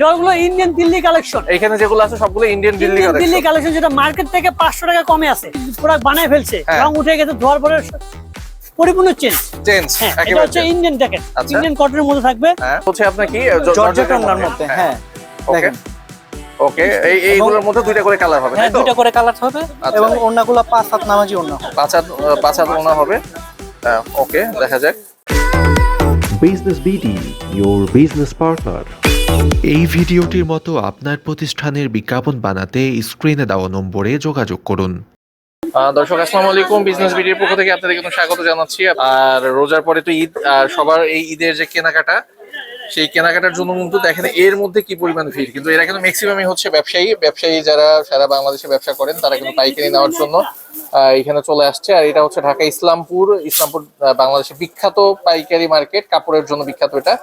ডলগুলো Indian Delhi collection এখানে যেগুলো আছে সবগুলো Indian Delhi Indian Delhi collection যেটা মার্কেট থেকে পাঁচশো টাকা কমে আছে প্রোডাক্ট বানায় ফেলছে হ্যাঁ। রং উঠে গেছে ধোয়ার পরে পরিপূর্ণ চেঞ্জ চেঞ্জ হ্যাঁ এটা হচ্ছে ইন্ডিয়ান জ্যাকেট আচ্ছা। ইন্ডিয়ান কটনের মধ্যে থাকবে। হ্যাঁ। হচ্ছে আপনার কি জর্জেট মধ্যে? হ্যাঁ। ওকে দেখেন। ওকে এই এইগুলোর মধ্যে দুইটা করে কালার হবে হ্যাঁ দুইটা করে কালার হবে আচ্ছা। এবং পাঁচ হাত নামাজি পাঁচ হাত পাঁচ হাত ওনা হবে। ওকে দেখা যাক। Business BD, your business partner. এই ভিডিওটির মতো আপনার প্রতিষ্ঠানের বিজ্ঞাপন বানাতে স্ক্রিনে দেওয়া নম্বরে যোগাযোগ করুন। দর্শক, আসসালামু আলাইকুম। বিজনেস ভিডিওর পক্ষ থেকে আপনাদের কিন্তু স্বাগত জানাচ্ছি। আর রোজার পরে তো ঈদ, আর সবার এই ঈদের যে কেনাকাটা, সেই কেনাকাটার জন্য কিন্তু দেখেন এর মধ্যে কি পরিমাণ ভিড়। কিন্তু এরা কিন্তু ম্যাক্সিমামই হচ্ছে ব্যবসায়ী। ব্যবসায়ী যারা সারা বাংলাদেশে ব্যবসা করেন, তারা কিন্তু পাইকারি নেওয়ার জন্য এখানে চলে আসছে। আর এটা হচ্ছে ঢাকা ইসলামপুর। ইসলামপুর বাংলাদেশের বিখ্যাত পাইকারি মার্কেট, কাপড়ের জন্য বিখ্যাত এটা।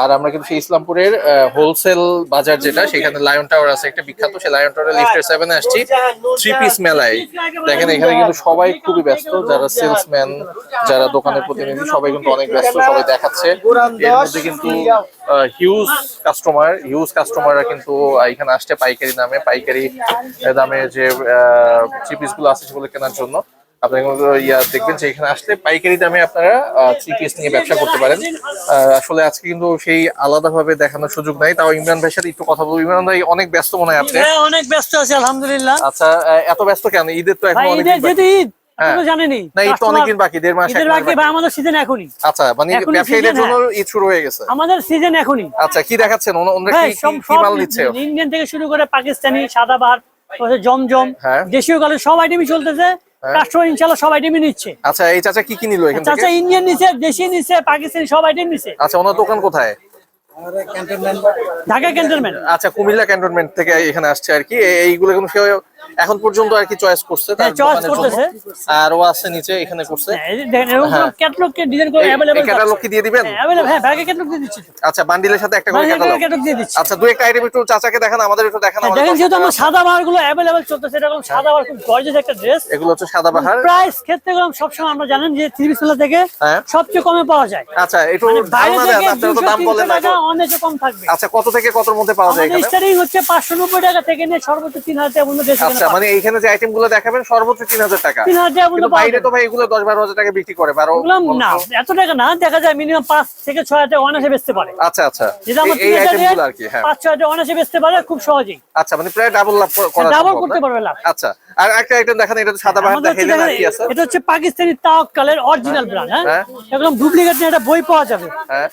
আর আমরা কিন্তু সেই ইসলামপুরের হোলসেল বাজার যেটা, সেখানে লায়ন টাওয়ার আছে একটা বিখ্যাত। সেই লায়ন টাওয়ার লিফটের সেভেনে আসছি। থ্রি পিস মেলায়। দেখেন, এখানে কিন্তু সবাই খুবই ব্যস্ত। যারা সেলসম্যান যারা দোকানের প্রতিনিধি, সবাই কিন্তু অনেক ব্যস্ত, সবাই দেখাচ্ছে। এর মধ্যে কিন্তু হিউজ কাস্টমার হিউজ কাস্টমাররা কিন্তু এখানে আসছে পাইকারি দামে পাইকারি দামে যে থ্রি পিসগুলো আছে সেগুলো কেনার জন্য। আপনারা ইয়া দেখবেন যে এখানে আসলে পাইকারি দামে আপনারা থ্রি পিস নিয়ে ব্যবসা করতে পারেন। আহ, আসলে আজকে কিন্তু সেই আলাদাভাবে দেখানোর সুযোগ নাই। তাও ইমরান ভাইয়ের সাথে একটু কথা বলব। ইমরান ভাই অনেক ব্যস্ত মনে হয় আপনি। অনেক ব্যস্ত আছে আলহামদুলিল্লাহ। আচ্ছা এত ব্যস্ত কেন? ঈদের তো এখন ঈদ। হ্যাঁ। আপনি তো জানেনই। না ঈদ অনেকদিন বাকি দেড় মাস ঈদের বাকি বাকি। ভাই আমাদের সিজন এখনই। আচ্ছা মানে ব্যবসায়ীদের জন্য হ্যাঁ। ঈদ শুরু হয়ে গেছে। আমাদের সিজন এখনই। আচ্ছা কি দেখাচ্ছেন? ওনারা কি- কি- কি মাল নিচ্ছে ইন্ডিয়ান থেকে শুরু করে পাকিস্তানি সাদাবাহার জমজম হ্যাঁ। দেশীয় কালে সব আইটেমই চলতেছে। কাস্টমার সব আইটেমই নিচ্ছে। আচ্ছা এই চাচা কি কি নিল এখান থেকে? চাচা ইন্ডিয়ান দেশি পাকিস্তানি সব আইটেম নিচ্ছে আচ্ছা ওনার দোকান কোথায়? ঢাকা ক্যান্টনমেন্ট আচ্ছা কুমিল্লা ক্যান্টনমেন্ট থেকে এখানে আসছে আর কি। এইগুলো এখন পর্যন্ত আর কি চয়েস করছে তার হ্যাঁ, দোকানের জন্য। করতেছে। আর ও আছে নিচে এখানে করছে। হ্যাঁ। ক্যাটালগ ডিজাইন করে অ্যাভেলেবল ক্যাটালগ কি দিয়ে দিবেন? অ্যাভেলেবল হ্যাঁ ব্যাগে ক্যাটালগ দিয়ে দিচ্ছি আচ্ছা বান্ডিলের সাথে একটা করে ক্যাটালগ ক্যাটালগ দিয়ে দিচ্ছি। আচ্ছা দুই একটা আইটেম একটু চাচাকে দেখান আমাদের একটু দেখান হ্যাঁ, আমাদের দেখেন যেহেতু আমার সাদা বাহারগুলো অ্যাভেলেবল চলতেছে এরকম সাদা বাহার খুব গর্জিয়াস একটা ড্রেস এগুলো হচ্ছে সাদা বাহার। প্রাইস ক্ষেত্রে গেলাম সবসময় আমরা জানেন যে তিরিশ মেলা থেকে হ্যাঁ। সবচেয়ে কমে পাওয়া যায়। আচ্ছা একটু মানে ধারণা থেকে দেন আপনারা তো দাম বলেন না অনেকে কম থাকবে। আচ্ছা কত থেকে কতর মধ্যে পাওয়া যায় এখানে? স্টার্টিং হচ্ছে পাঁচশো নব্বই টাকা থেকে নিয়ে সর্বোচ্চ তিন হাজার টাকা পর্যন্ত ড্রেস আচ্ছা মানে এইখানে যে আইটেমগুলো দেখাবেন সর্বোচ্চ তিন হাজার টাকা। তিন হাজার বাইরে তো ভাই এগুলো দশ বারো হাজার টাকা বিক্রি করে বারো না এত টাকা না দেখা যায় মিনিমাম পাঁচ থেকে ছয় হাজার অনাসে বেচতে পারে। আচ্ছা আচ্ছা। যেটা আমার এই- আইটেমগুলো আর কি হ্যাঁ। পাঁচ ছয় হাজার অনাসে বেচতে পারে খুব সহজেই। আচ্ছা মানে প্রায় ডাবল লাভ করা- করা ডাবল করতে পারবে লাভ। আচ্ছা আর একটা আইটেম দেখেন এটা সাদা বাহার দেখেন, কি আছে? এটা হচ্ছে পাকিস্তানি তাওয়াক্কালের অরিজিনাল ব্র্যান্ড হ্যাঁ? হ্যাঁ। একদম ডুপ্লিকেট একটা বই পাওয়া যাবে। হ্যাঁ।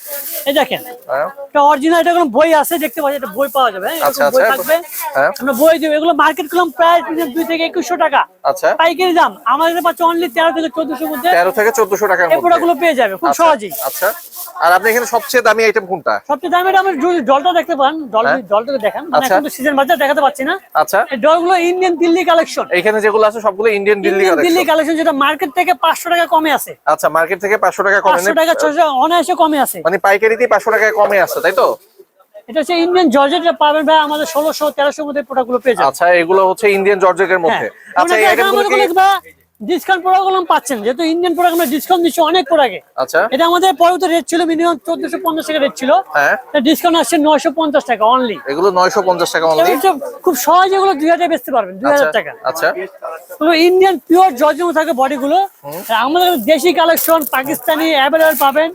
এই দেখেন হ্যাঁ। এটা অরিজিনাল এটা কোনো বই আছে দেখতে পাচ্ছি এটা বই পাওয়া যাবে হ্যাঁ? আচ্ছা, বই আচ্ছা। থাকবে। হ্যাঁ। আমরা বই দেবো এগুলো মার্কেট করলাম প্রায় দুই থেকে একুশশো টাকা। আচ্ছা। পাইকারি দাম আমাদের পাচ্ছে অনলি তেরো থেকে চোদ্দশোর মধ্যে। তেরো থেকে চোদ্দশো টাকার এই মধ্যে। প্রোডাক্টগুলো পেয়ে যাবে খুব আচ্ছা, সহজেই। আচ্ছা। আর আপনি এখানে সবচেয়ে দামি আইটেম কোনটা? সবচেয়ে দামি এটা আমার ডলটা দেখতে পান ডল হ্যাঁ। ডলটাকে দেখেন। মানে আচ্ছা। এখন তো সিজন বাজার দেখাতে পাচ্ছি না। আচ্ছা। এই ডলগুলো ইন্ডিয়ান দিল্লি কালেকশন এখানে যেগুলো আছে সবগুলো Indian Delhi Indian Delhi collection collection যেটা মার্কেট থেকে পাঁচশো টাকা কমে আছে। আচ্ছা মার্কেট থেকে পাঁচশো টাকা কমে পাঁচশো টাকা ছশো অনায়াসে কমে আছে। মানে পাইকারিতে পাঁচশো টাকায় কমে আছে তাই তো? এটা হচ্ছে ইন্ডিয়ান জর্জেট পাবেন ভাই আমাদের ষোলোশো তেরোশোর মধ্যে প্রোডাক্টগুলো পেয়ে যাবেন। আচ্ছা এগুলো হচ্ছে ইন্ডিয়ান জর্জেটের মধ্যে। হ্যাঁ। আচ্ছা কি ডিসকাউন্ট প্রোডাক্টগুলো পাচ্ছেন। যেহেতু ইন্ডিয়ান প্রোডাক্ট আমরা ডিসকাউন্ট দিচ্ছি অনেক প্রোডাক্টে আচ্ছা। এটা আমাদের পরবর্তী রেট ছিল মিনিমাম চোদ্দশো পঞ্চাশ টাকা রেট ছিল। হ্যাঁ। ডিসকাউন্ট আসছে নয়শো পঞ্চাশ টাকা অনলি এগুলো নয়শো পঞ্চাশ টাকা অনলি খুব সহজে এগুলো বেচতে পারবেন দুই আচ্ছা হাজার টাকা। আচ্ছা। ইন্ডিয়ান পিওর থাকে বডিগুলো আমাদের দেশি কালেকশন পাকিস্তানি অ্যাভেলেবল পাবেন।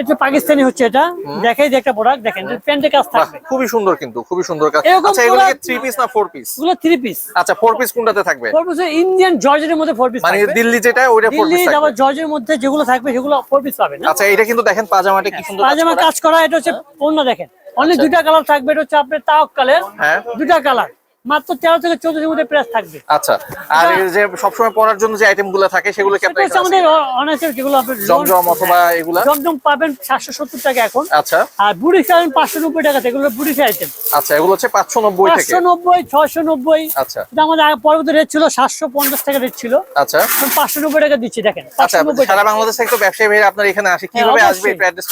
এটা- পাকিস্তানি হচ্ছে এটা। দেখাই যে একটা প্রোডাক্ট দেখেন প্যান্টের কাজ থাকবে। খুবই সুন্দর কিন্তু খুবই সুন্দর কাজ। আচ্ছা এগুলো কি পিস না ফোর পিস এগুলো থ্রি পিস আচ্ছা ফোর পিস কোনটাতে থাকবে? পিস ইন্ডিয়ান জর্জের মধ্যে ফোর পিস মানে দিল্লি যেটা ওইটা ফোর পিস আবার জর্জের মধ্যে যেগুলো থাকবে সেগুলো ফোর পিস পাবেন আচ্ছা এটা কিন্তু দেখেন পাজামাটা কি সুন্দর কাজ পাজামা করা। কাজ করা এটা হচ্ছে অন্য দেখেন। অনলি দুইটা কালার থাকবে এটা হচ্ছে আপনার তাওক কালার হ্যাঁ। দুইটা কালার। মাত্র তেরো থেকে চোদ্দশোর মধ্যে প্রাইস থাকবে। আচ্ছা আর যে সবসময় পরার জন্য যে আইটেমগুলো থাকে সেগুলো কি এটা আছে? আমাদের অনার্সের যেগুলো জমজম অথবা এগুলা? জমজম পাবেন সাতশো সত্তর টাকা এখন। আচ্ছা। আর বুড়ি পাবেন পাঁচশো নব্বই টাকা থেকে এগুলো বুড়ি আইটেম আচ্ছা এগুলো হচ্ছে পাঁচশো নব্বই থেকে? পাঁচশো নব্বই ছয়শো নব্বই। আচ্ছা। এটা আমাদের পরবর্তী রেট ছিল সাতশো পঞ্চাশ টাকা রেট ছিল। আচ্ছা। এখন পাঁচশো নব্বই টাকা দিচ্ছি দেখেন আচ্ছা সারা বাংলাদেশ থেকে ব্যবসায়ী ভাই আপনার এখানে আসে কীভাবে হ্যাঁ, আসবে অবশ্যই। একটু অ্যাড্রেস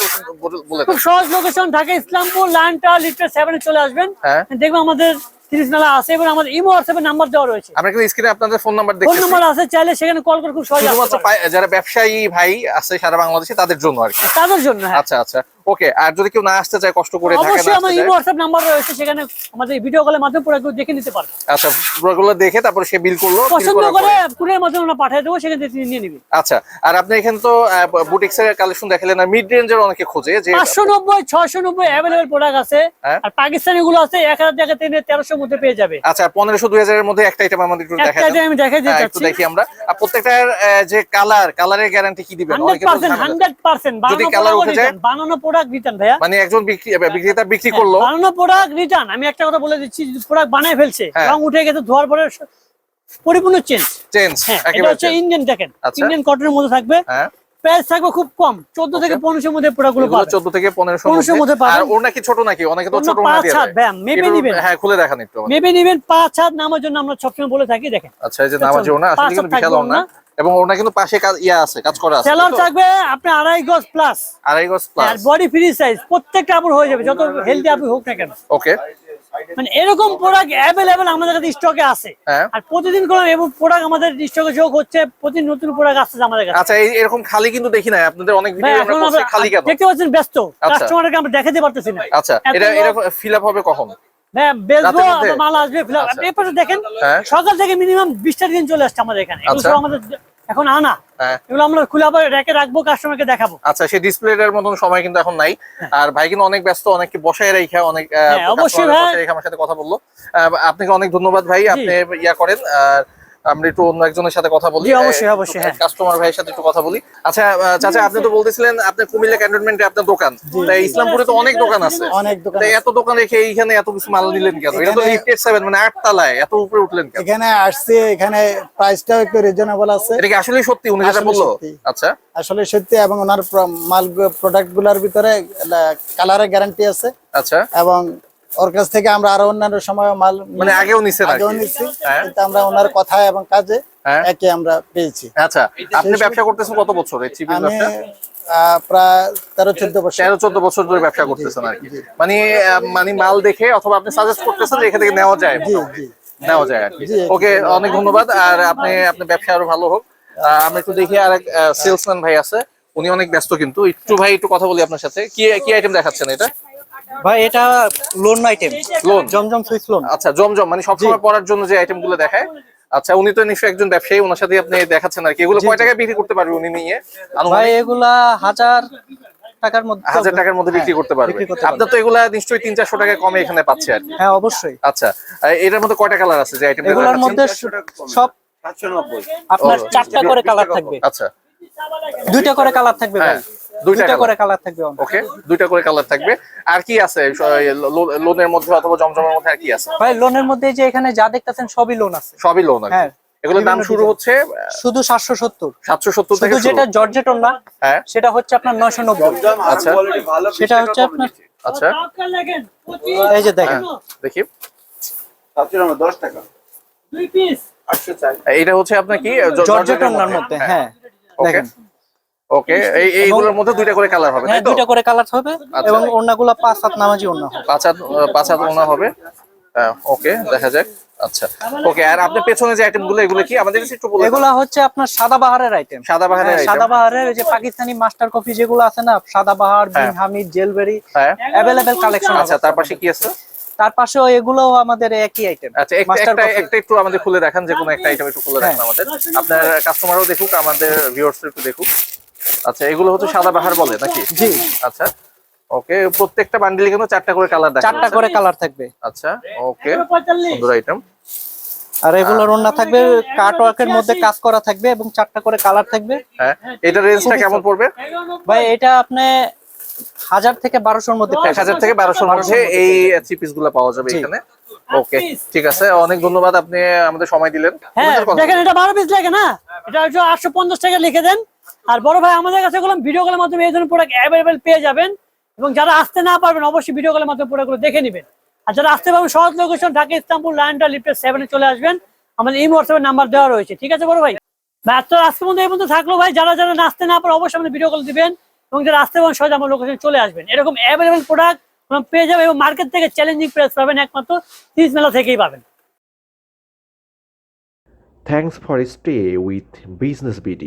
বলে খুব সহজ লোকেশন ঢাকা ইসলামপুর লাইনটা লিটার সেভেনে চলে আসবেন। হ্যাঁ। দেখবেন আমাদের তিরিশ আছে এবং আমাদের ইমো হোয়াটসঅ্যাপের নাম্বার দেওয়া রয়েছে। আমরা কিন্তু স্ক্রিনে আপনাদের ফোন নাম্বার ফোন নাম্বার আছে চাইলে সেখানে কল করে খুব সহজে শুধুমাত্র যারা ব্যবসায়ী ভাই আছে সারা বাংলাদেশে তাদের জন্য আর কি। তাদের জন্য আচ্ছা আচ্ছা। ওকে আর যদি কেউ না আসতে চায় কষ্ট করে ঢাকা অবশ্যই আমার ইমো হোয়াটসঅ্যাপ নাম্বার রয়েছে সেখানে আমাদের ভিডিও কলের মাধ্যমে পুরো দেখে নিতে পারবে আচ্ছা পুরোগুলো দেখে তারপর সে বিল করল পছন্দ করে কুরিয়ার মাধ্যমে আমরা পাঠিয়ে দেবো সেখান থেকে নিয়ে নিবি আচ্ছা আর আপনি এখানে তো বুটিক্স এর কালেকশন দেখালেন আর মিড রেঞ্জের অনেকে খোঁজে যে প্রোডাক্ট আছে। হ্যাঁ। আর পাকিস্তানি গুলো আছে টাকা থেকে তেরোশোর মধ্যে পেয়ে যাবে। আচ্ছা পনেরোশো দুই হাজারের মধ্যে একটা আইটেম আমাদের একটু দেখা আমি দেখাই দিতে হ্যাঁ, একটু দেখি আমরা। আর প্রত্যেকটার যে কালার কালারের গ্যারান্টি কি দিবেন? হান্ড্রেড অনেকে তো পার্সেন্ট ঝামেলা। Hundred percent. যদি বানানো প্রোডাক্ট উঠে যায়? রিটার্ন বানানো প্রোডাক্ট রিটার্ন ভাইয়া। মানে একজন বিক্রি বিক্রেতা বিক্রি করল। বানানো প্রোডাক্ট রিটার্ন আমি একটা কথা বলে দিচ্ছি প্রোডাক্ট বানায় ফেলছে হ্যাঁ। রং উঠে গেছে ধোয়ার পরে পরিপূর্ণ চেঞ্জ চেঞ্জ হ্যাঁ এটা হচ্ছে ইন্ডিয়ান দেখেন। ইন্ডিয়ান কটনের মধ্যে থাকবে। হ্যাঁ। প্রাইস থাকবে খুব কম। চোদ্দ থেকে পনেরোশোর মধ্যে প্রোডাক্টগুলো এগুলো পাবেন। 14 থেকে 1500 1500 এর মধ্যে মধ্যে পাবেন। আর ছোট নাকি? অনেকে তো ছোট না পাঁচ দিয়ে হাত, ব্যাম, একটু- নিবেন। হ্যাঁ খুলে দেখান একটু। মেপে নিবেন পাঁচ হাত নামার জন্য আমরা সবসময় বলে থাকি দেখেন। আচ্ছা এই যে নামাজি ওনা আসলে কিন্তু বিশাল ওনা। এবং ওনা কিন্তু পাশে কাজ ইয়া আছে কাজ করা আছে সেলার থাকবে আপনি আড়াই গজ প্লাস আড়াই গজ আর প্লাস বডি ফ্রি সাইজ প্রত্যেকটা আপনার হয়ে যাবে যত হেলদি আপনি হোক না কেন। ওকে মানে এরকম প্রোডাক্ট অ্যাভেলেবেল আমাদের কাছে স্টকে আছে হ্যাঁ আর প্রতিদিন কোনো এবং প্রোডাক্ট আমাদের স্টকে যোগ হচ্ছে প্রতিদিন নতুন প্রোডাক্ট আসছে আমাদের কাছে আচ্ছা এই এরকম খালি কিন্তু দেখি না আপনাদের অনেক ভিডিও আমরা করছি খালি কেন দেখতে পাচ্ছেন ব্যস্ত আচ্ছা। কাস্টমারকে আমরা দেখাতে পারতেছি না আচ্ছা এটা এটা ফিল আপ হবে কখন হ্যাঁ মাল আসবে ফিল আচ্ছা। আপনি দেখেন হ্যাঁ। সকাল থেকে মিনিমাম বিশটা দিন চলে আসছে আমাদের এখানে আচ্ছা। আমাদের এখন আনা হ্যাঁ। এগুলো আমরা খুলে আবার রেখে রাখব কাস্টমারকে দেখাবো। আচ্ছা সেই ডিসপ্লেটার মতন সময় কিন্তু এখন নাই। আর ভাই কিন্তু অনেক ব্যস্ত অনেককে বসায় রেখা অনেক আহ, হ্যাঁ, অবশ্যই ভাই। আমার সাথে কথা বলল। আহ, আপনাকে অনেক ধন্যবাদ ভাই আপনি ইয়া করেন। আর আমরা একটু অন্য একজনের সাথে কথা বলি অবশ্যই, অবশ্যই, হ্যাঁ। কাস্টমার ভাইয়ের সাথে একটু কথা বলি। আচ্ছা চাচা আপনি তো বলতেছিলেন আপনি কুমিল্লা ক্যান্টনমেন্টে আপনার দোকান। তাই ইসলামপুরে তো অনেক দোকান আছে। অনেক দোকান তাই এত দোকান রেখে এইখানে এত কিছু মাল নিলেন কেন? এটা তো লিফটেড সেভেন মানে আট তলায়। এত উপরে উঠলেন কেন? এখানে আসছে এখানে প্রাইসটাও একটু রিজনেবল আছে। এটা কি আসলে সত্যি? উনি যেটা বলল? আচ্ছা। আসলে সত্যি এবং ওনার মাল প্রোডাক্টগুলার ভিতরে কালারের গ্যারান্টি আছে। আচ্ছা। এবং ওর কাছ থেকে আমরা আরও অন্যান্য সময় মাল মানে আগেও আর আগেও কি। নিচ্ছি হ্যাঁ। কিন্তু আমরা ওনার কথা এবং কাজে হ্যাঁ। একে আমরা পেয়েছি। আচ্ছা আপনি ব্যবসা করতেছেন কত বছর এই ব্যবসা? প্রায় তেরো চোদ্দ বছর। তেরো চোদ্দ বছর ধরে ব্যবসা করতেছেন আর কি। মানে মানে মাল দেখে অথবা আপনি সাজেস্ট করতেছেন যে এখান থেকে নেওয়া যায় জি জি। নেওয়া যায় আর কি। ওকে অনেক ধন্যবাদ। আর আপনি আপনার ব্যবসা আরও ভালো হোক। আমরা একটু দেখি আর সেলসম্যান ভাই আছে। উনি অনেক ব্যস্ত কিন্তু। একটু ভাই একটু কথা বলি আপনার সাথে। কি কি আইটেম দেখাচ্ছেন এটা? ভাই এটা lawn item lawn Zamzam Swiss lawn আচ্ছা জমজম মানে সবসময় পড়ার জন্য যে আইটেমগুলো দেখায়। আচ্ছা উনি তো নিশ্চয়ই একজন ব্যবসায়ী ওনার সাথে আপনি দেখাচ্ছেন আর কি। এগুলো কয় টাকায় বিক্রি করতে পারবে উনি নিয়ে? ভাই এগুলা হাজার টাকার মধ্যে হাজার টাকার মধ্যে বিক্রি করতে পারবে। বিক্রি করতে পারবে। আপনার তো এগুলা নিশ্চয়ই তিন চারশো টাকা কমে এখানে পাচ্ছে আর কি। হ্যাঁ অবশ্যই। আচ্ছা এটার মধ্যে কয়টা কালার আছে যে আইটেম এগুলোর মধ্যে সব আপনার চারটা করে কালার থাকবে। আচ্ছা। দুইটা করে কালার থাকবে ভাই। হ্যাঁ, দুইটা করে কালার থাকবে ওকে দুইটা করে কালার থাকবে। আর কি আছে? লোনের মধ্যে অথবা জমজমের মধ্যে আর কি আছে? ভাই লোনের মধ্যে যে এখানে যা দেখতেছেন সবই লোন আছে। সবই লোন আর হ্যাঁ, এগুলোর দাম শুরু হচ্ছে শুধু সাতশো সত্তর। সাতশো সত্তর থেকে যেটা জর্জেট না হ্যাঁ। সেটা হচ্ছে আপনার নয়শো নব্বই। আচ্ছা। সেটা হচ্ছে আপনার আচ্ছা। এই যে দেখেন। দেখি। দুই পিস এটা হচ্ছে আপনার কি? জর্জেট ওনার মধ্যে হ্যাঁ। দেখেন। ওকে এই এইগুলোর মধ্যে দুইটা করে কালার হবে হ্যাঁ তাই তো? দুইটা করে কালার হবে আচ্ছা। এবং ওড়নাগুলো পাঁচ সাত নামাজি ওড়না হবে। পাঁচ হাত পাঁচ হাত ওনা হবে। ওকে দেখা যাক। আচ্ছা ওকে আর আপনার পেছনে যে এগুলো কি? আমাদের কাছে একটু বলে দিন। এগুলা হচ্ছে আপনার সাদা বাহারের আইটেম ওই যে পাকিস্তানি মাস্টার কফি যেগুলো আছে না সাদা বাহার বিন হামিদ জেলবেরি হ্যাঁ। অ্যাভেলেবেল কালেকশন আচ্ছা তার পাশে কি আছে? তার পাশেও এগুলোও আমাদের একই আইটেম আচ্ছা একটা একটা একটা একটু আমাদের খুলে দেখান যে কোনো একটা আইটেম একটু খুলে দেখান আমাদের। আপনার কাস্টমারও দেখুক আমাদের ভিউয়ার্স একটু দেখুক। আচ্ছা এগুলো হচ্ছে সাদা বাহার বলে নাকি? জি। আচ্ছা ওকে প্রত্যেকটা বান্ডিলে কিন্তু চারটা করে কালার দেখা চারটা করে কালার থাকবে। আচ্ছা ওকে সুন্দর আইটেম আর এগুলোর ওড়না থাকবে কাট ওয়ার্কের মধ্যে কাজ করা থাকবে এবং চারটা করে কালার থাকবে। হ্যাঁ এটা রেঞ্জটা কেমন পড়বে? ভাই এটা আপনি হাজার থেকে বারোশোর মধ্যে এক হাজার থেকে বারোশোর মধ্যে এই থ্রি পিসগুলো পাওয়া যাবে এখানে। ওকে ঠিক আছে অনেক ধন্যবাদ আপনি আমাদের সময় দিলেন। হ্যাঁ দেখেন এটা বারো পিস লাগে না? এটা হচ্ছে আটশো পঞ্চাশ টাকা লিখে দেন। আর বড় ভাই, আমাদের কাছে বললাম ভিডিও কলের মাধ্যমে এই ধরনের প্রোডাক্ট অ্যাভেলেবেল পেয়ে যাবেন এবং যারা আসতে না পারবেন, অবশ্যই ভিডিও কলের মাধ্যমে প্রোডাক্টগুলো দেখে নেবেন। আর যারা আসতে পারবেন, সহজ লোকেশন ঢাকা, ইস্তাম্বুল লাইনটা লিফটের সেভেনে চলে আসবেন। আমাদের এই হোয়াটসঅ্যাপের নাম্বার দেওয়া রয়েছে। ঠিক আছে বড় ভাই? ভাই তো আজকের মধ্যে এই পর্যন্ত থাকল ভাই। যারা যারা আসতে না পারে, অবশ্যই আমাদের ভিডিও কল দিবেন এবং যারা আসতে পারেন সহজে আমার লোকেশন চলে আসবেন। এরকম অ্যাভেলেবেল প্রোডাক্ট পেয়ে যাবেন এবং মার্কেট থেকে চ্যালেঞ্জিং প্রাইস পাবেন একমাত্র তিরিশ মেলা থেকেই পাবেন। Thanks for stay with Business BD.